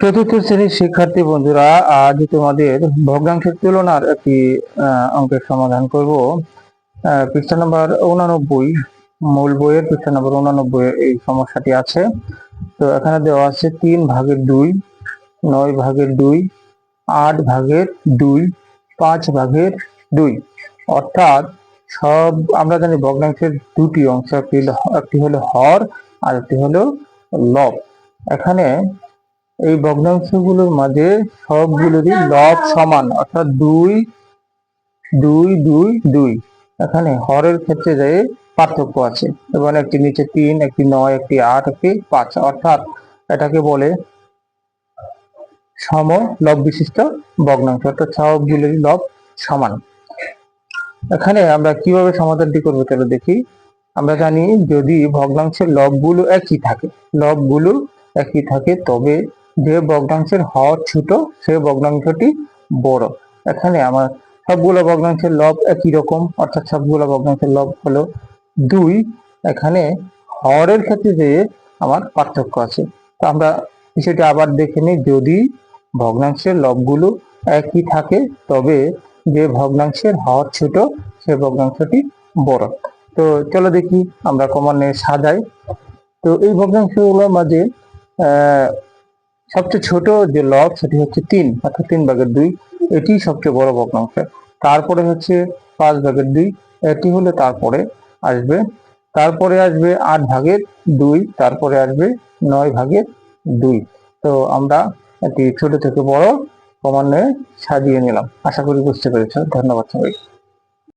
চতুর্থ শ্রেণির শিক্ষার্থী বন্ধুরা, আজ তোমাদের ভগ্নাংশের তুলনার একটি অঙ্কের সমাধান করব। পৃষ্ঠা নম্বর উনানব্বই, মূল বইয়ের পৃষ্ঠা নম্বর উনানব্বই এই সমস্যাটি আছে। তো এখানে দেওয়া আছে তিন ভাগের দুই, নয় ভাগের দুই, আট ভাগের দুই, পাঁচ ভাগের দুই। অর্থাৎ সব, আমরা জানি ভগ্নাংশের দুটি অংশ, একটি একটি হলো হর আর একটি হলো লব। এখানে এই ভগ্নাংশগুলোর মাঝে সবগুলোরই লব সমান, অর্থাৎ দুই দুই দুই দুই। এখানে হরের ক্ষেত্রে যে পার্থক্য আছে, এবং একটি নিচে তিন, একটি নয়, একটি আট, একটি পাঁচ, অর্থাৎ এটাকে বলে সম লব বিশিষ্ট ভগ্নাংশ, অর্থাৎ সবগুলোরই লব সমান। এখানে আমরা কীভাবে সমাধানটি করব চলো দেখি। আমরা জানি যদি ভগ্নাংশের লবগুলো একই থাকে, লবগুলো একই থাকে, তবে যে ভগ্নাংশের হর ছোট, সে ভগ্নাংশটি বড়। এখানে আমার সবগুলো ভগ্নাংশের লব একই রকম, অর্থাৎ সবগুলো ভগ্নাংশের লব হলো দুই। এখানে হরের ক্ষেত্রে যে আমার পার্থক্য আছে, তো আমরা বিষয়টি আবার দেখে নিই। যদি ভগ্নাংশের লবগুলো একই থাকে, তবে যে ভগ্নাংশের হর ছোট, সে ভগ্নাংশটি বড়। তো চলো দেখি আমরা ক্রমান্বয়ে সাজাই। তো এই ভগ্নাংশগুলোর মাঝে সবচেয়ে ছোট যে লব সেটি হচ্ছে তিন, অর্থাৎ তিন ভাগের দুই, এটি সবচেয়ে বড় ভগ্নাংশ তারপরে হচ্ছে পাঁচ ভাগের দুই, এটি হলে তারপরে আসবে তারপরে আসবে আট ভাগের দুই, তারপরে আসবে নয় ভাগের দুই। তো আমরা এটি ছোট থেকে বড় ক্রমান্বয়ে সাজিয়ে নিলাম। আশা করি বুঝতে পেরেছ ধন্যবাদ সবাই